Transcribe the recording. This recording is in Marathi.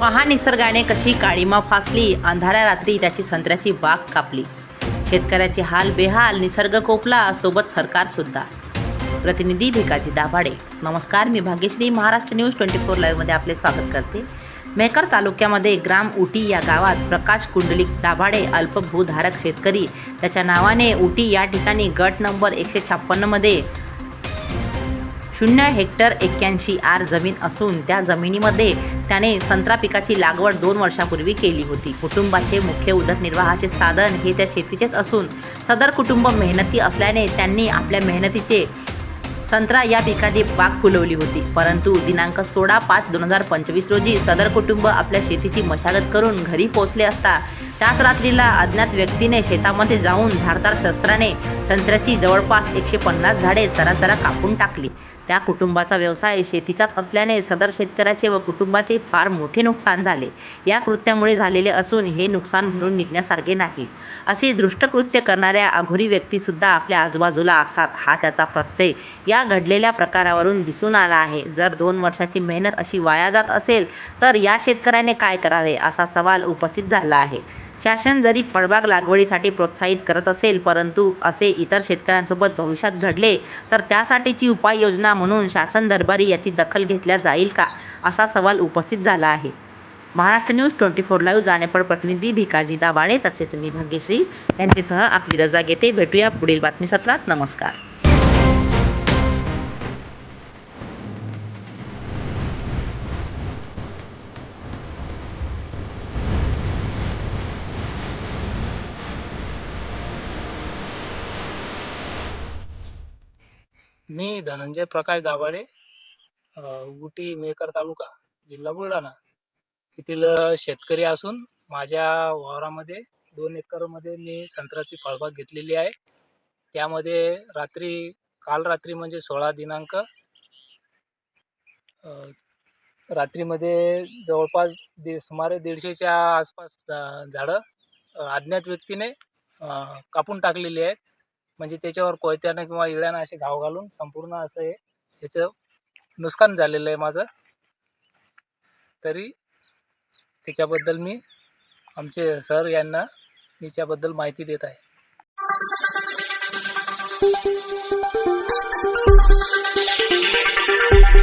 पहा निसर्गाने कशी काळीमा फासली अंधाऱ्या रात्री त्याची संत्र्याची बाग कापली. शेतकऱ्याचे हाल बेहाल निसर्ग कोपला सोबत सरकार सुद्धा. प्रतिनिधी भिकाजी दाभाडे नमस्कार मी Bhagyashree Maharashtra news twenty four लाईव्हमध्ये आपले स्वागत करते. मेकर तालुक्यामध्ये ग्राम उटी या गावात प्रकाश कुंडलिक दाभाडे अल्पभूधारक शेतकरी त्याच्या नावाने उटी या ठिकाणी गट नंबर एकशे छप्पन्नमध्ये शून्य हेक्टर एक्क्याऐंशी आर जमीन असून त्या जमिनीमध्ये त्याने संत्रा पिकाची लागवड दोन वर्षापूर्वी केली होती. कुटुंबाचे मुख्य उदरनिर्वाहाचे साधन हे त्या शेतीचेच असून सदर कुटुंब मेहनती असल्याने त्यांनी आपल्या मेहनतीचे संत्रा या पिकाची बाग फुलवली होती. परंतु दिनांक सोळा पाच दोन हजार पंचवीस रोजी सदर कुटुंब आपल्या शेतीची मशागत करून घरी पोहोचले असता त्याच रात्रीला अज्ञात व्यक्तीने शेतामध्ये जाऊन धारदार शस्त्राने संत्र्याची जवळपास एकशे पन्नास झाडे जरा कापून टाकली. त्या कुटुंबाचा व्यवसाय शेतीचाच असल्याने सदर शेतकऱ्याचे व कुटुंबाचे फार मोठे नुकसान झाले. या कृत्यामुळे झालेले असून हे नुकसान भरून निघण्यासारखे नाही. असे दृष्टकृत्य करणाऱ्या अघोरी व्यक्तीसुद्धा आपल्या आजूबाजूला असतात. हा त्याचा प्रत्यय या घडलेल्या प्रकारावरून दिसून आला आहे. जर दोन वर्षाची मेहनत अशी वाया जात असेल तर या शेतकऱ्याने काय करावे असा सवाल उपस्थित झाला आहे. शासन जरी फळबाग लागवडीसाठी प्रोत्साहित करत असेल परंतु असे इतर शेतकऱ्यांसोबत भविष्यात घडले तर त्यासाठीची उपाययोजना म्हणून शासन दरबारी याची दखल घेतल्या जाईल का असा सवाल उपस्थित झाला आहे. Maharashtra news twenty four live जाणेपड प्रतिनिधी भिकाजी दाभाडे तसेच मी भाग्यश्री यांच्यासह आपली रजा घेते. भेटूया पुढील बातमीसत्रात. नमस्कार. मी धनंजय प्रकाश दाभाडे अ, उटी मेकर तालुका जिल्हा बुलढाणा. येथील शेतकरी असून माझ्या वावरामध्ये दोन एकरमध्ये मी संत्र्याची फळबाग घेतलेली आहे. त्यामध्ये रात्री काल रात्री म्हणजे सोळा दिनांक रात्रीमध्ये जवळपास दीड सुमारे दीडशेच्या आसपास झा झाडं अज्ञात व्यक्तीने कापून टाकलेली आहेत. म्हणजे त्याच्यावर कोयत्यानं किंवा इळ्यानं असे घाव घालून संपूर्ण असं हे ह्याचं नुकसान झालेलं आहे माझं. तरी त्याच्याबद्दल मी आमचे सर यांना याच्याबद्दल माहिती देत आहे.